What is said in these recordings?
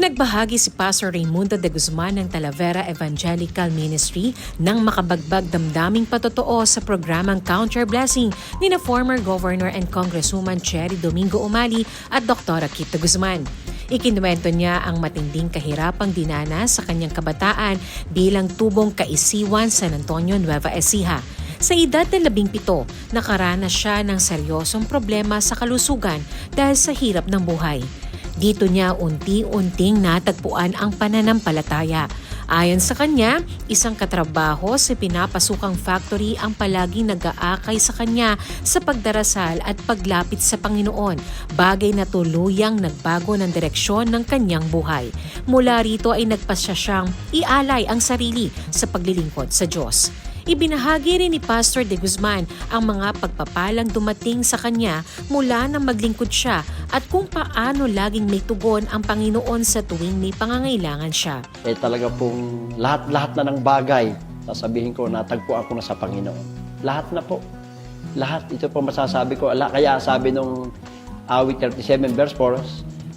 Nagbahagi si Pastor Raimundo de Guzman ng Talavera Evangelical Ministry ng makabagbag damdaming patotoo sa programang Counter Blessing ni na former Governor and Congresswoman Cherry Domingo Umali at Dr. Kito Guzman. Ikinuwento niya ang matinding kahirapang dinanas sa kanyang kabataan bilang tubong kaisiwan San Antonio, Nueva Ecija. Sa edad na labing pito, nakaranas siya ng seryosong problema sa kalusugan dahil sa hirap ng buhay. Dito niya unti-unting natagpuan ang pananampalataya. Ayon sa kanya, isang katrabaho sa pinapasukang factory ang palaging nag-aakay sa kanya sa pagdarasal at paglapit sa Panginoon, bagay na tuluyang nagbago ng direksyon ng kanyang buhay. Mula rito ay nagpasya siyang ialay ang sarili sa paglilingkod sa Diyos. Ibinahagi rin ni Pastor De Guzman ang mga pagpapalang dumating sa kanya mula nang maglingkod siya at kung paano laging may tugon ang Panginoon sa tuwing may pangangailangan siya. eh talaga pong lahat-lahat na ng bagay, sasabihin ko, natagpuan ko na sa Panginoon. Lahat na po. Lahat. Ito po masasabi ko. Ala- Kaya sabi nung awit 37 verse 4,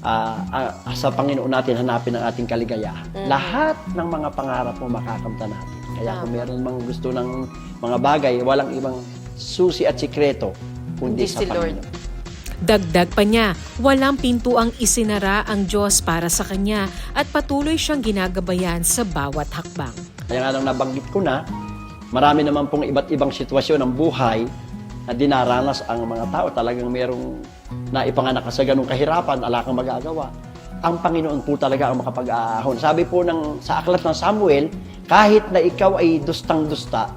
ah, ah, sa Panginoon natin hanapin ang ating kaligayahan. Lahat ng mga pangarap mo makakamta natin. Kaya kung meron mang gusto ng mga bagay, walang ibang susi at sikreto kundi Kundi sa si Lord. Dagdag pa niya, walang pintuang isinara ang Diyos para sa kanya at patuloy siyang ginagabayan sa bawat hakbang. Kaya nga nang nabanggit ko na, marami naman pong iba't ibang sitwasyon ng buhay na dinaranas ang mga tao. Talagang merong naipanganak sa ganung kahirapan, ala kang magagawa. Ang Panginoon po talaga ang makapag-aahon. Sabi po ng, sa aklat ng Samuel, kahit na ikaw ay dustang-dusta,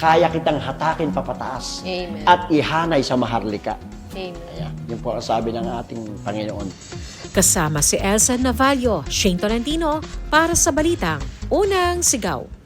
kaya kitang hatakin papataas Amen. at ihanay sa maharlika. Amen. Ayan, yun po ang sabi ng ating Panginoon. Kasama si Elsa Navallo, Shane Tolentino para sa Balitang Unang Sigaw.